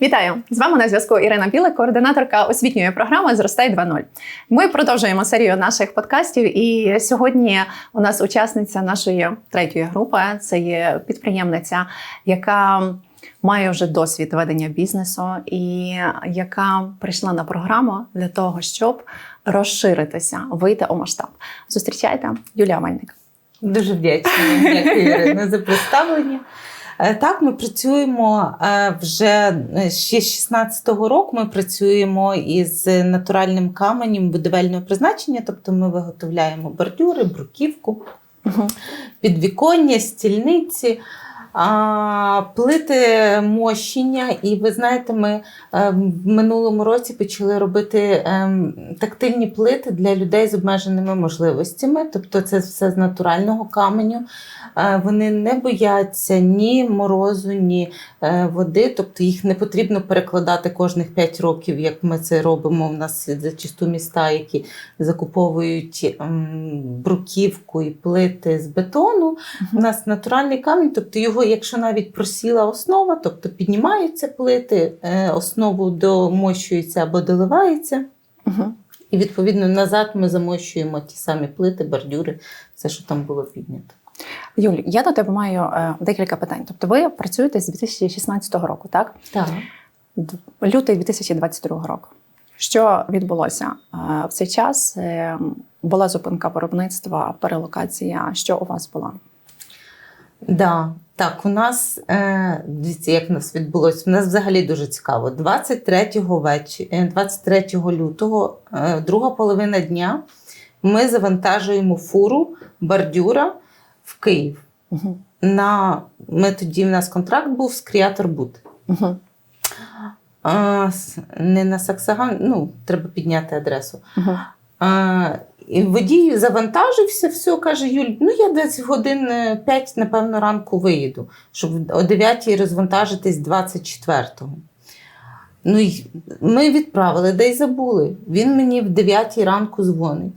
Вітаю! З вами на зв'язку Ірина Білик, координаторка освітньої програми Зростай 2.0. Ми продовжуємо серію наших подкастів. І сьогодні у нас учасниця нашої третьої групи це є підприємниця, яка має вже досвід ведення бізнесу, і яка прийшла на програму для того, щоб розширитися, вийти у масштаб. Зустрічайте Юлія Мельник. Дуже вдячна. Ірина, за представлення. Е, Так, ми працюємо е, вже е, ще з 16-го року. Ми працюємо із натуральним каменем будівельного призначення, тобто ми виготовляємо бордюри, бруківку, Угу. підвіконня, стільниці. Плити мощення, і ви знаєте, ми е, в минулому році почали робити ем, тактильні плити для людей з обмеженими можливостями. Тобто, це все з натурального каменю. Е, Вони не бояться ні морозу, ні е, води. Тобто їх не потрібно перекладати кожних 5 років, як ми це робимо. У нас зачасту міста, які закуповують ем, бруківку і плити з бетону. У нас натуральний камінь, тобто його, якщо навіть просіла основа, тобто піднімаються плити, е, основу домощується або доливається. Угу. І відповідно назад ми замощуємо ті самі плити, бордюри, все, що там було піднято. Юлі, я до тебе маю е, декілька питань. Тобто, ви працюєте з 2016 року, так? Так. Лютий 2022 року. Що відбулося Е, в цей час? е, Була зупинка виробництва, перелокація. Що у вас було? Да. Так, у нас е, дивіться, як у нас відбулося. У нас взагалі дуже цікаво. 23 вечі, е, 23 лютого, е, друга половина дня, ми завантажуємо фуру бордюра в Київ. Угу. На ми тоді в нас контракт був з Creator Boot. Угу. А, не на Саксаган, ну, треба підняти адресу. Угу. А, і водій завантажився, все, каже Юль, ну я десь годин 5, напевно, ранку виїду, щоб о 9 розвантажитись 24-го. Ну, ми відправили, де й забули. Він мені в 9 ранку дзвонить.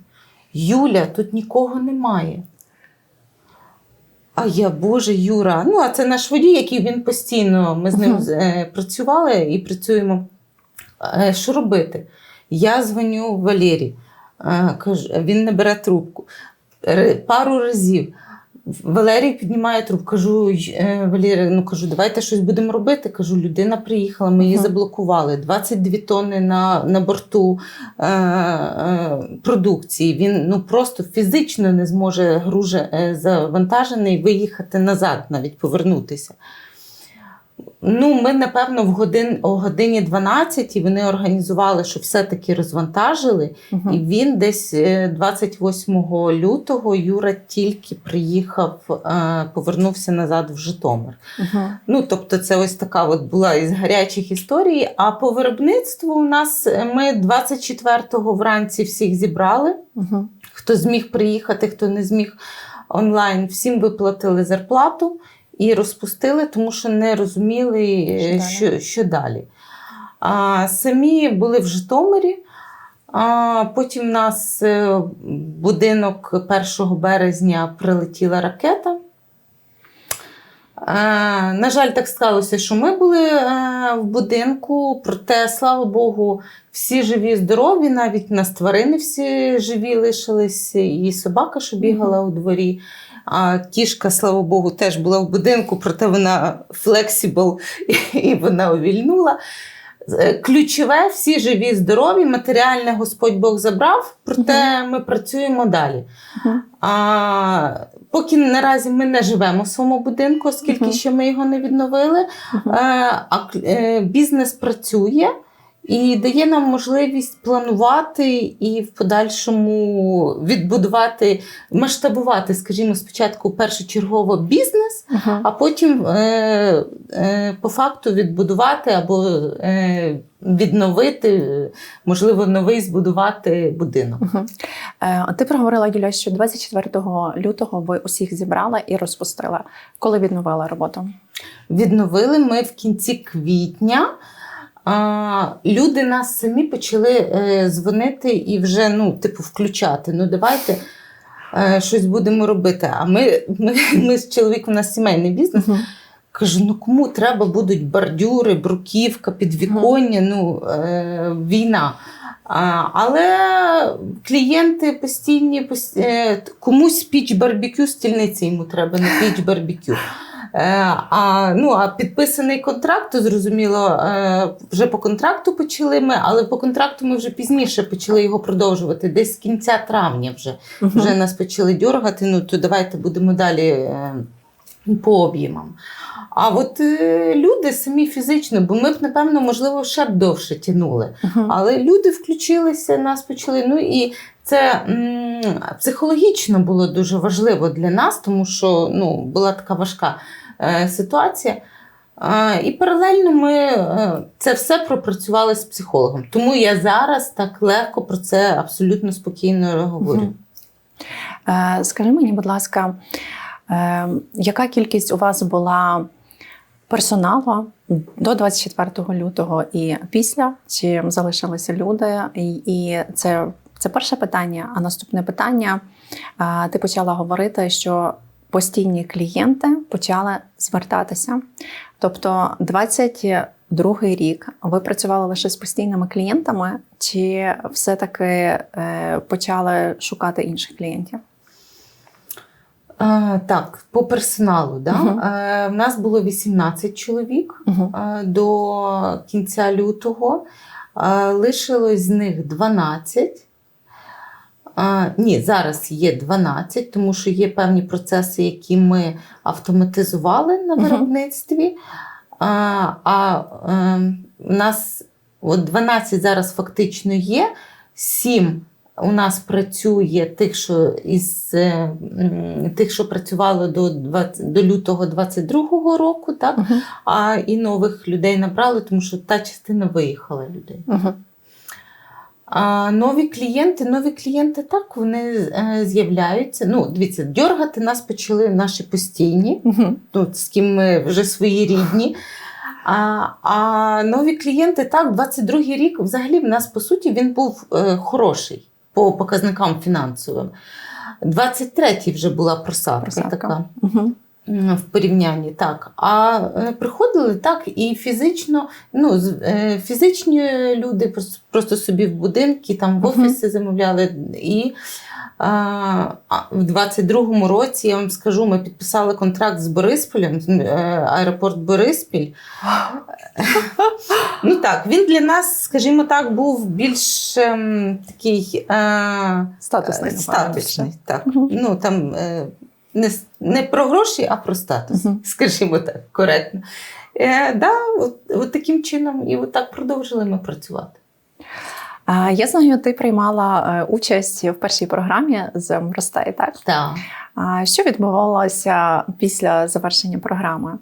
Юля, тут нікого немає. А я, Боже, Юра, ну а це наш водій, який він постійно, ми з ним Мгм. е, працювали і працюємо. Е, що робити? Я дзвоню Валері, е, кажу, він не бере трубку. Пару разів. Валерій піднімає трубку, кажу, «Й- е, Валерій, ну кажу, давайте щось будемо робити. Кажу, людина приїхала, ми її Мгм. заблокували. 22 тонни на, на борту е, е, продукції. Він ну просто фізично не зможе груже е, завантажений виїхати назад, навіть повернутися. Ну, ми, напевно, в годин, о годині 12 вони організували, що все-таки розвантажили. Угу. І він десь е, 28 лютого Юра тільки приїхав, е, повернувся назад в Житомир. Угу. Ну, тобто, це ось така от була із гарячих історій. А по виробництву у нас е, ми 24-го вранці всіх зібрали. Угу. Хто зміг приїхати, хто не зміг онлайн, всім виплатили зарплату і розпустили, тому що не розуміли, е, Що далі? що, що далі. А, самі були в Житомирі. А, потім в нас е, будинок 1 березня прилетіла ракета. Е, на жаль, так сталося, що ми були е, в будинку, проте, слава Богу, всі живі, здорові, навіть в нас тварини всі живі лишились, і собака, що бігала у дворі. А кішка, слава Богу, теж була в будинку, проте вона флексібл і вона увільнула. Е, Ключове, всі живі, здорові, матеріальне Господь Бог забрав, проте ми працюємо далі. А, поки наразі ми не живемо в своєму будинку, оскільки ще ми його не відновили. Е, а е, бізнес працює і дає нам можливість планувати і в подальшому відбудувати, масштабувати, скажімо, спочатку першочергово бізнес, Угу. а потім е, е, по факту відбудувати або е, відновити, можливо, новий збудувати будинок. Угу. Е, ти проговорила, Юля, що 24 лютого ви усіх зібрала і розпустила. Коли відновила роботу? Відновили ми в кінці квітня. Люди нас самі почали е, дзвонити і вже ну, типу, включати. Ну, давайте е, щось будемо робити. А ми, ми, ми з чоловіком у нас сімейний бізнес. Мгм. Кажу, ну кому треба будуть бордюри, бруківка, підвіконня, ну, е, війна. А, але клієнти постійні, пос- е, комусь піч барбекю, стільниці йому треба на піч барбекю. Е, а, ну, а підписаний контракт, то зрозуміло, е, вже по контракту почали ми, але по контракту ми вже пізніше почали його продовжувати, десь з кінця травня вже. Вже нас почали дергати, ну то давайте будемо далі е, по об'ємам. А от е, люди самі фізично, бо ми б, напевно, можливо, ще б довше тянули. Мгм. Але люди включилися, нас почали. Ну і це м, психологічно було дуже важливо для нас, тому що ну, була така важка е, ситуація. Е, і паралельно ми е, це все пропрацювали з психологом. Тому я зараз так легко про це абсолютно спокійно говорю. Е, Скажи мені, будь ласка, яка кількість у вас була персоналу до 24 лютого і після? Чи залишилися люди? І, і це, це перше питання. А наступне питання: е, ти почала говорити, що постійні клієнти почали звертатися. Тобто, 22 рік ви працювали лише з постійними клієнтами, чи все-таки е, почали шукати інших клієнтів? Так, по персоналу. Да? Мгм. Е, в нас було 18 чоловік. Угу. Е, до кінця лютого. Е, Лишилось з них 12. Е, Ні, зараз є 12, тому що є певні процеси, які ми автоматизували на виробництві. А, а е, у нас от 12 зараз фактично є, 7 у нас працює тих, що із е, тих, що працювало до 20, до лютого 22-го року, так? Угу. а і нових людей набрали, тому що та частина виїхала людей. Угу. А нові клієнти, нові клієнти так вони е, з'являються. Ну, дивіться, дьоргати нас почали наші постійні, Угу. ну, з ким ми вже свої рідні. А, а нові клієнти, так, 22-й рік взагалі в нас, по суті, він був е, хороший по показникам фінансовим. 23-й вже була просадка, Просадка. така. Угу. В порівнянні так. А е, приходили так і фізично, ну, е, фізичні люди просто, собі в будинки, там в Мгм. офісі замовляли. І а, а, в 22-му році, я вам скажу, ми підписали контракт з Борисполем, е, аеропорт Бориспіль. Ну так, він для нас, скажімо так, був більш ем, такий. Е, Статусний. Е, Статусний, так. Мгм. Ну там е, не, не про гроші, а про статус, Мгм. скажімо так, коректно. Е, да, от, от таким чином, і от так продовжили ми працювати. Я знаю, ти приймала е, участь в першій програмі з Мростей, так? Так. Що відбувалося після завершення програми?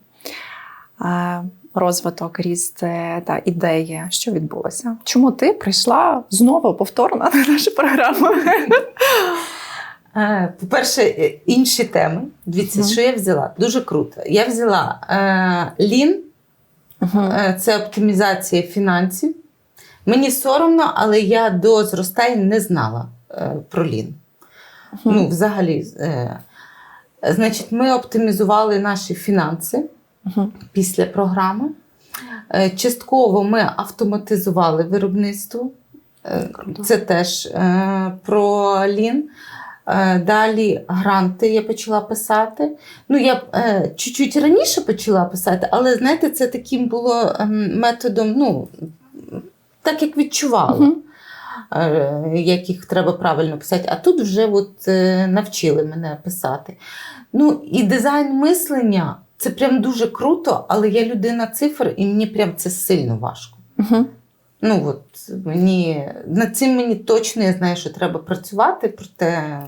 Розвиток, ріст е, та ідеї, що відбулося? Чому ти прийшла знову повторно на нашу програму? Е, По-перше, е, інші теми. Дивіться, що я взяла? Дуже круто. Я взяла лін, це оптимізація фінансів. Мені соромно, але я до зростань не знала про лін. Ну, взагалі, значить, ми оптимізували наші фінанси Після програми. Е, Частково ми автоматизували виробництво. Е, Круто. Це теж е, про лін. Далі гранти я почала писати. Ну, я чуть-чуть раніше почала писати, але знаєте, це таким було ем, методом, ну, так як відчувала е, як їх треба правильно писати. А тут вже от, навчили мене писати. Ну, і дизайн мислення це прям дуже круто, але я людина цифр, і мені прям це сильно важко. Мгм. Ну, от мені над цим мені точно я знаю, що треба працювати, проте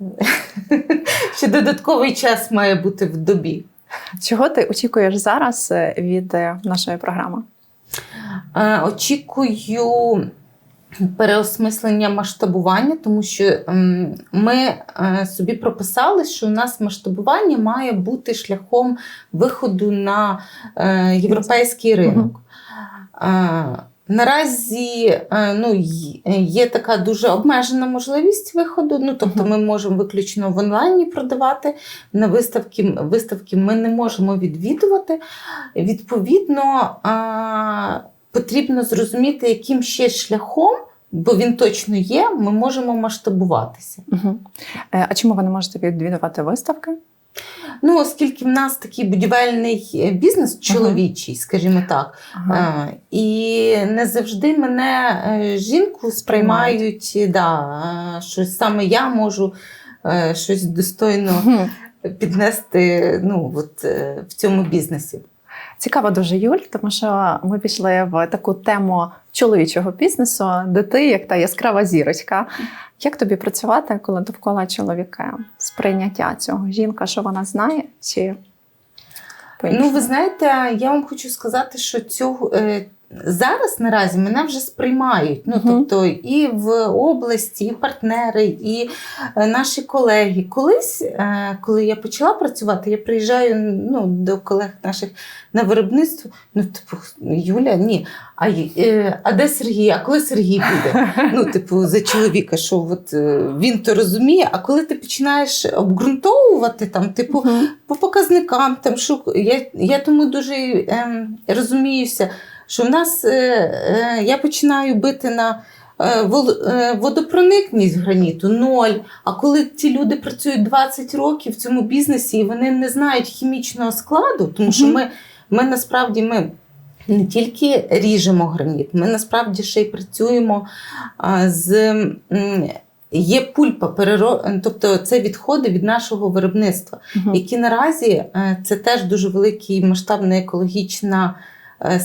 ще додатковий час має бути в добі. Чого ти очікуєш зараз е, від е, нашої програми? Е, Очікую переосмислення масштабування, тому що ем, ми е, собі прописали, що у нас масштабування має бути шляхом виходу на е, європейський ринок. Е, Наразі ну, є така дуже обмежена можливість виходу. Ну, тобто ми можемо виключно в онлайні продавати. На виставки, виставки ми не можемо відвідувати. Відповідно, потрібно зрозуміти, яким ще шляхом, бо він точно є, ми можемо масштабуватися. Угу. А чому ви не можете відвідувати виставки? Ну, оскільки в нас такий будівельний е, бізнес чоловічий, скажімо так, Ага. Е, І не завжди мене жінку сприймають, да, що саме я можу щось достойно піднести ну, от, в цьому бізнесі. Цікаво дуже, Юль, тому що ми пішли в таку тему чоловічого бізнесу, де ти як та яскрава зірочка. Як тобі працювати, коли довкола чоловіка? Сприйняття цього? Жінка, що вона знає? Чи Ну, ви знаєте, я вам хочу сказати, що цього. Зараз наразі мене вже сприймають. Ну, тобто і в області, і партнери, і е, наші колеги. Колись, е, коли я почала працювати, я приїжджаю ну, до колег наших на виробництво. Ну, типу, Юля, ні. А, е, а де Сергій? А коли Сергій буде? Ну, типу, за чоловіка, що от, він то розуміє, а коли ти починаєш обґрунтовувати, там, типу, Мгм. по показникам, там, що я, я тому дуже ем, розуміюся, що в нас е, е, я починаю бити на е, водопроникність граніту ноль. А коли ті люди працюють 20 років в цьому бізнесі і вони не знають хімічного складу, тому що ми, ми насправді ми. Не тільки ріжемо граніт, ми насправді ще й працюємо з є пульпа, переро... тобто це відходи від нашого виробництва які наразі це теж дуже велика і масштабна екологічна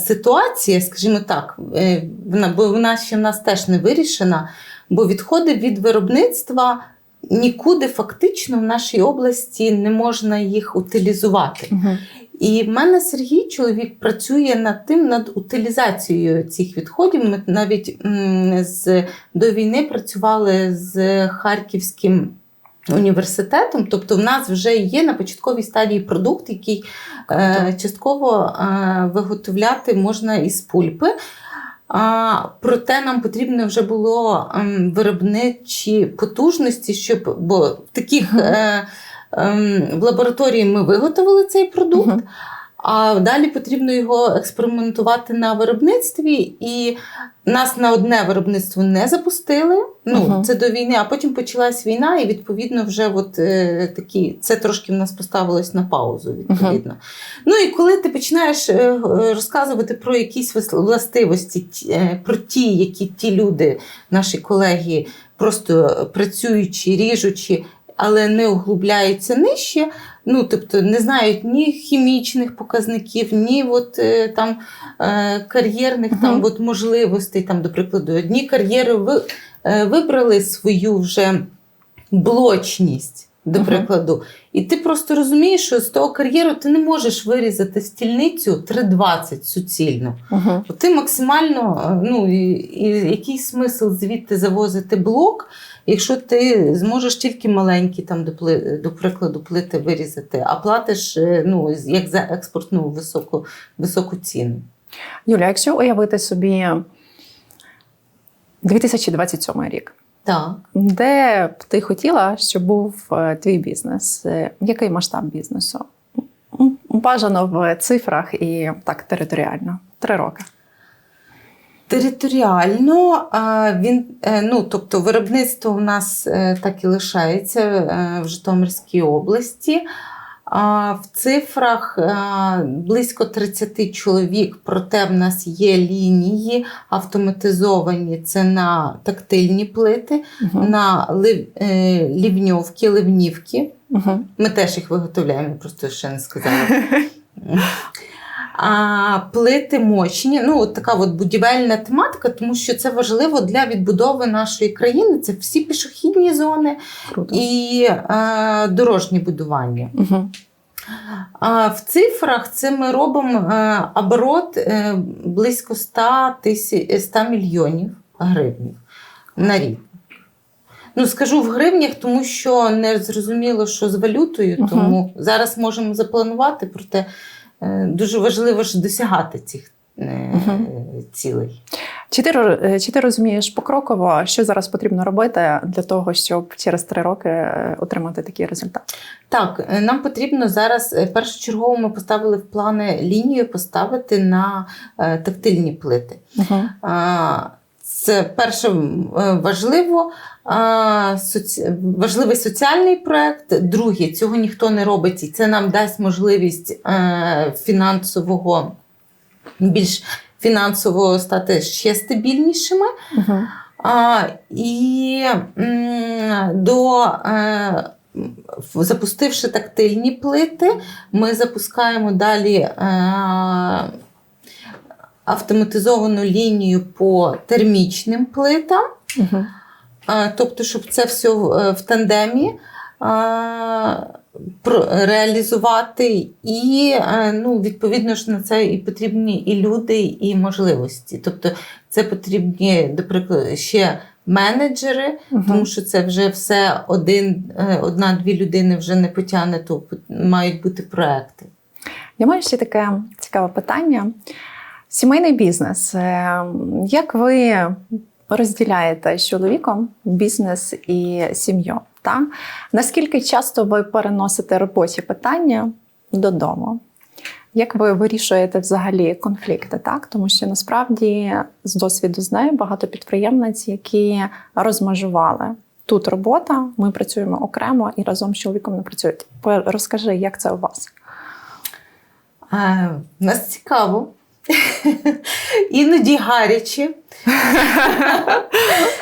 ситуація, скажімо так, е, вона, бо вона ще в нас теж не вирішена, бо відходи від виробництва нікуди фактично в нашій області не можна їх утилізувати. Мгм. І в мене Сергій, чоловік, працює над тим, над утилізацією цих відходів. Ми навіть з, до війни працювали з Харківським університетом. Тобто, в нас вже є на початковій стадії продукт, який е, частково е, виготовляти можна із пульпи. А, проте нам потрібно вже було ем, виробничі потужності, щоб бо в таких е, е, в лабораторії ми виготовили цей продукт. Мгм. А далі потрібно його експериментувати на виробництві, і нас на одне виробництво не запустили. Ну Мгм. це до війни, а потім почалась війна, і відповідно вже от е, такі це трошки в нас поставилось на паузу. Відповідно. Ну і коли ти починаєш е, розказувати про якісь властивості, е, про ті, які ті люди, наші колеги, просто працюючи, ріжучи, але не углубляються нижче. Ну, тобто не знають ні хімічних показників, ні от, е, там, е, кар'єрних там, от, можливостей. Там, до прикладу, одні кар'єри ви, е, вибрали свою вже блочність, до прикладу. І ти просто розумієш, що з того кар'єру ти не можеш вирізати стільницю 3,20 суцільно. От Ти максимально, е, ну і, і який смисл звідти завозити блок, якщо ти зможеш тільки маленькі, там, до, до прикладу, плити вирізати, а платиш е, ну, як за експортну високу, високу ціну. Юля, якщо уявити собі 2027 рік, Так. де б ти хотіла, щоб був е, твій бізнес? Е, Який масштаб бізнесу? Бажано в цифрах і так територіально. Три роки. Територіально він, е, ну, тобто виробництво в нас так і лишається в Житомирській області. В цифрах е, близько 30 чоловік, проте в нас є лінії автоматизовані. Це на тактильні плити, угу. на лив- е, лівньовки, ливнівки. Угу. Ми теж їх виготовляємо, просто ще не сказала. А плити мощні, ну от така от будівельна тематика, тому що це важливо для відбудови нашої країни. Це всі пішохідні зони Круто. і е, дорожні будування. Мгм. А в цифрах це ми робимо е, оборот е, близько 100, тисяч, 100 мільйонів гривень на рік. Ну, скажу в гривнях, тому що не зрозуміло, що з валютою, тому зараз можемо запланувати, проте дуже важливо ж досягати цих е, цілей. Чи ти, е, чи ти розумієш покроково, що зараз потрібно робити для того, щоб через три роки е, отримати такий результат? Так, е, нам потрібно зараз е, першочергово ми поставили в плани лінію поставити на е, тактильні плити. Угу. Це перше е, важливо, важливий соціальний проект. Друге, цього ніхто не робить, і це нам дасть можливість е, фінансового більш фінансово стати ще стабільнішими. Угу. А, і до, е, запустивши тактильні плити, ми запускаємо далі автоматизовану лінію по термічним плитам. Угу. Тобто, щоб це все в е, тандемі реалізувати, і е, ну, відповідно ж на це і потрібні і люди, і можливості. Тобто, це потрібні, до прикладу, ще менеджери, тому що це вже все один, е, одна-дві людини вже не потягне, то мають бути проекти. Я маю ще таке цікаве питання. Сімейний бізнес. Е, Як ви розділяєте з чоловіком бізнес і сім'ю? Та? Наскільки часто ви переносите робочі питання додому? Як ви вирішуєте взагалі конфлікти? Так? Тому що насправді з досвіду знаю багато підприємниць, які розмежували. Тут робота, ми працюємо окремо і разом з чоловіком не працюють. Розкажи, як це у вас? Е, Нас цікаво. Іноді гаряче.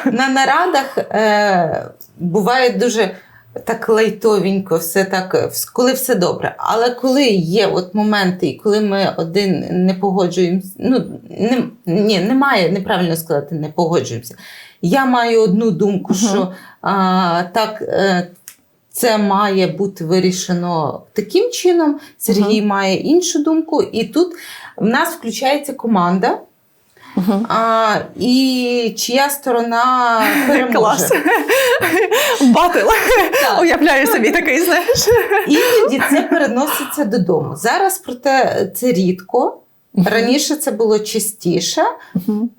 На нарадах е, буває дуже так лайтовенько, все так, коли все добре. Але коли є от моменти, і коли ми один не погоджуємося, ну не, ні, немає, неправильно сказати, не погоджуємося. Я маю одну думку, що а, так. Е, це має бути вирішено таким чином. Сергій має іншу думку, і тут в нас включається команда, Угу. а, і чия сторона переможе. Клас. Батил. Уявляю собі такий, знаєш. Іноді це переноситься додому. Зараз, проте, це рідко. Раніше це було частіше, Мгм.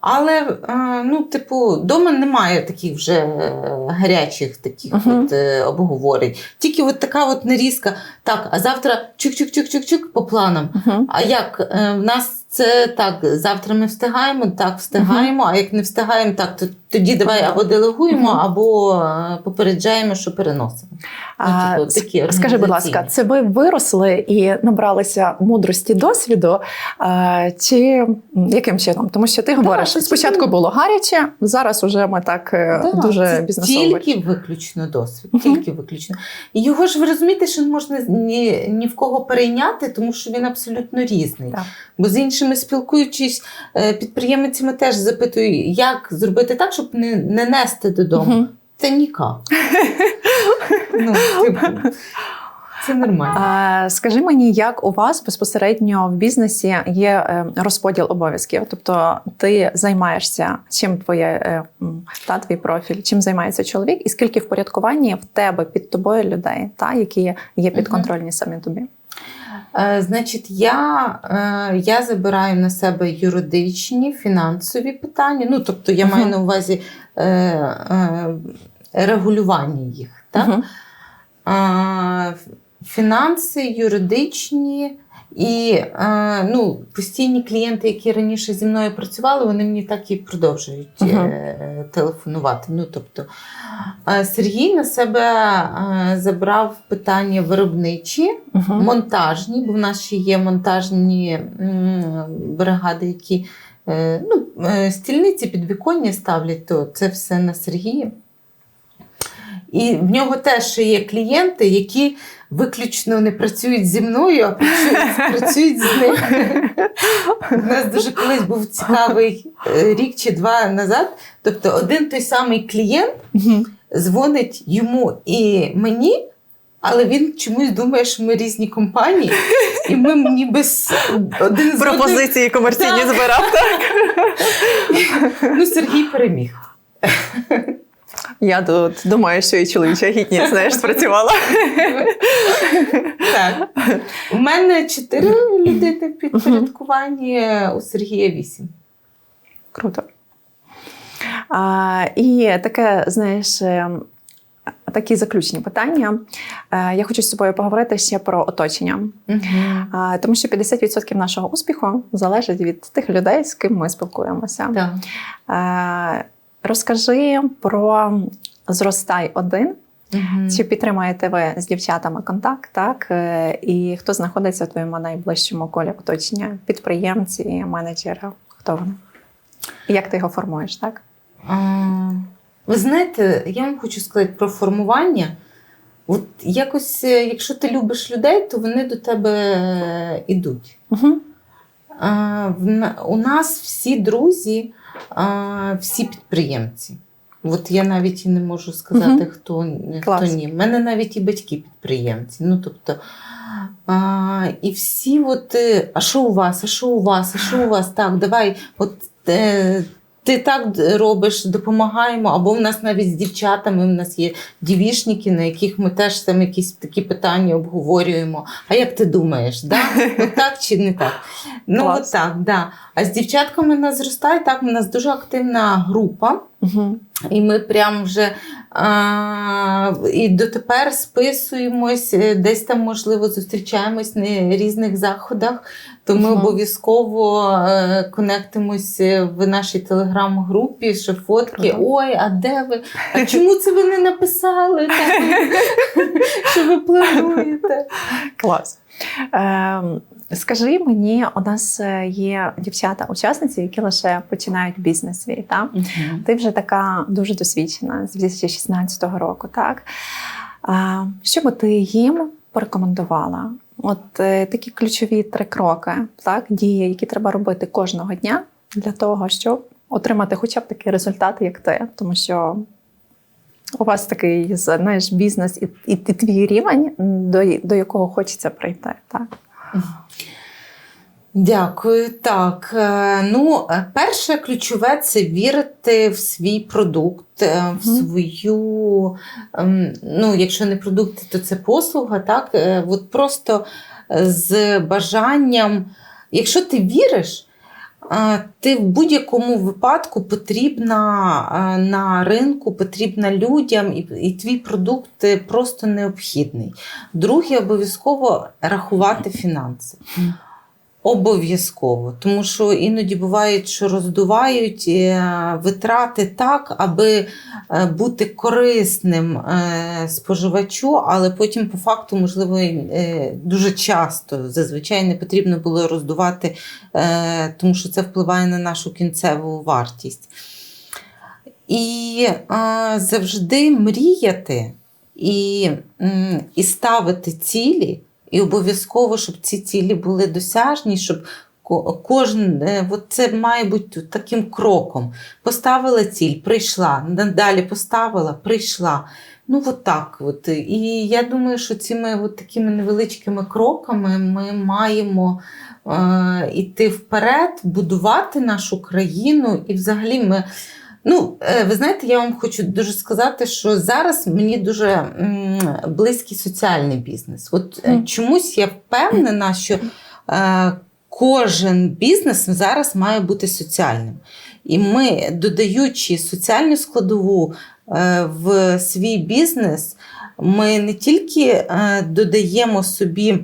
Але е, ну, типу, вдома немає таких вже е, гарячих таких Мгм. от, е, обговорень. Тільки от така от нарізка. Так, а завтра чук-чук-чук-чук-чук по планам. Мгм. А як в нас це так, завтра ми встигаємо, так встигаємо, а як не встигаємо, так, то тоді давай або делегуємо, або е, попереджаємо, що переносимо. А, типу, такі Скажи, будь ласка, це ви виросли і набралися мудрості досвіду? а, Чи яким чином? Тому що ти говориш, це спочатку тільки- було гаряче, зараз уже ми так е, Так, дуже це бізнесово. Тільки виключно досвід, тільки виключно. І його ж ви розумієте, що не можна ні, ні в кого перейняти, тому що він абсолютно різний. Так. Бо з іншими спілкуючись е, підприємцями теж запитую, як зробити так, щоб не, не нести додому. Мгм. Це ніяк. ну, типу, це нормально. А, Скажи мені, як у вас безпосередньо в бізнесі є е, розподіл обов'язків? Тобто ти займаєшся чим твоє е, та твій профіль, чим займається чоловік, і скільки впорядкуванні в тебе під тобою людей, та які є підконтрольні самі тобі? Е, Значить, я, е, я забираю на себе юридичні, фінансові питання. Ну, тобто, я маю на увазі е, регулювання їх. Так? Фінанси, юридичні і е, ну, постійні клієнти, які раніше зі мною працювали, вони мені так і продовжують е, телефонувати. Ну, тобто, е, Сергій на себе е, забрав питання виробничі, Мгм. монтажні, бо в нас ще є монтажні бригади, які е, ну, е, стільниці підвіконня ставлять, то це все на Сергія. І в нього теж є клієнти, які виключно не працюють зі мною, а працюють, працюють з ним. У нас дуже колись був цікавий е, рік чи два назад. Тобто один той самий клієнт дзвонить йому і мені, але він чомусь думає, що ми різні компанії, і ми ніби з один з Пропозиції комерційні збирав. Так? Ну, Сергій переміг. Я тут думаю, що і чоловіча гідність знаєш, спрацювала. Так. У мене чотири людини в підпорядкуванні, у Сергія вісім. Круто. А, і таке, знаєш, е, такі заключні питання. Е, Я хочу з тобою поговорити ще про оточення. А, Тому що 50% нашого успіху залежить від тих людей, з ким ми спілкуємося. Так. Е, Розкажи про зростай один. Мгм. Чи підтримуєте ви з дівчатами контакт, так? Е, І хто знаходиться в твоєму найближчому колі оточення? Підприємці, менеджери? Хто вони? І як ти його формуєш, так? А, Ви знаєте, я вам хочу сказати про формування. От якось, е, якщо ти любиш людей, то вони до тебе е, ідуть. Угу. А, в У нас всі друзі, а, всі підприємці. От я навіть і не можу сказати, угу. хто, хто ні. У мене навіть і батьки підприємці. Ну, тобто, а, і всі, от, е, а що у вас, а що у вас, а що у вас? Так, давай, от е, ти так робиш, допомагаємо. Або в нас навіть з дівчатами, в нас є дівішники, на яких ми теж там якісь такі питання обговорюємо. А як ти думаєш, да? от так чи не так? Ну, от так, да. А з дівчатками нас зростає, так, у нас дуже активна група. Угу. І ми прям вже а, і дотепер списуємось, е, десь там, можливо, зустрічаємось на різних заходах, то ми Мгм. обов'язково е, конектимось в нашій телеграм-групі, що фотки. Круто. Ой, а де ви? А чому це ви не написали? Що ви плануєте? Клас. Скажи мені, у нас е, є дівчата-учасниці, які лише починають бізнес свій. Так? Ти вже така дуже досвідчена з 2016 року, так? А, що би ти їм порекомендувала? От е, такі ключові три кроки, так, дії, які треба робити кожного дня для того, щоб отримати хоча б такий результат, як ти. Тому що у вас такий знаєш, бізнес і, і, і твій рівень, до, до якого хочеться прийти. Так? Дякую. Так. е, Ну, е, перше ключове це вірити в свій продукт, е, в свою, ем, ну, якщо не продукт, то це послуга, так? От просто з бажанням, якщо ти віриш, ти в будь-якому випадку потрібна е, на ринку, потрібна людям, і, і твій продукт е, просто необхідний. Друге, обов'язково рахувати фінанси. Обов'язково, тому що іноді буває, що роздувають е, витрати так, аби е, бути корисним е, споживачу, але потім по факту, можливо, дуже часто зазвичай не потрібно було роздувати, тому що це впливає на нашу кінцеву вартість. І завжди мріяти і, і ставити цілі. І обов'язково, щоб ці цілі були досяжні, щоб кожен е, от це має бути таким кроком. Поставила ціль, прийшла, далі поставила, прийшла. Ну, от так. От. І я думаю, що цими от такими невеличкими кроками ми маємо е, йти вперед, будувати нашу країну. І взагалі ми. Ну, е, ви знаєте, я вам хочу дуже сказати, що зараз мені дуже близький соціальний бізнес. От Мгм. чомусь я впевнена, що е, кожен бізнес зараз має бути соціальним. І ми, додаючи соціальну складову в свій бізнес, ми не тільки додаємо собі.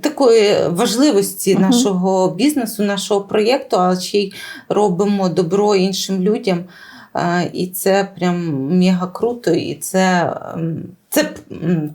Такої важливості Мгм. нашого бізнесу, нашого проєкту, а ще й робимо добро іншим людям. І це прям мега круто, і це, ем, це,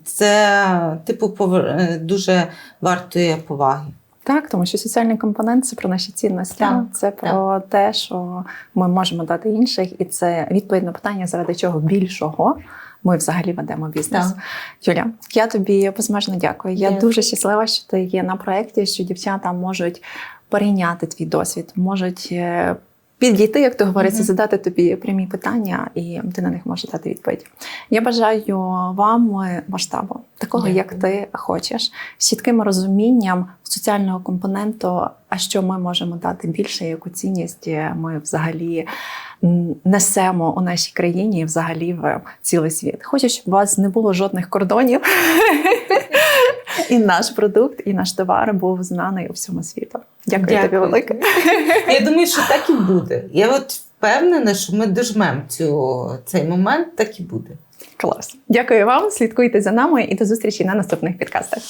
це типу, е, дуже вартує поваги. Так, тому що соціальний компонент це про наші цінності, Так, це про те, що ми можемо дати інших, і це відповідь на питання, заради чого більшого ми взагалі ведемо бізнес. Так. Юля, я тобі безмежно дякую. Я Дякую. дуже щаслива, що ти є на проєкті, що дівчата можуть перейняти твій досвід, можуть. е, Підійти, як то говориться, Мгм. задати тобі прямі питання, і ти на них можеш дати відповідь. Я бажаю вам е, масштабу, такого, Дякую. як ти хочеш, з чітким розумінням соціального компоненту, а що ми можемо дати більше, яку цінність ми взагалі несемо у нашій країні і взагалі в цілий світ. Хочу, щоб у вас не було жодних кордонів. І наш продукт, і наш товар був знаний у всьому світу. Дякую, тобі велике. Я думаю, що так і буде. Я от впевнена, що ми дожмемо цю, цей момент, так і буде. Клас. Дякую вам. Слідкуйте за нами і до зустрічі на наступних підкастах.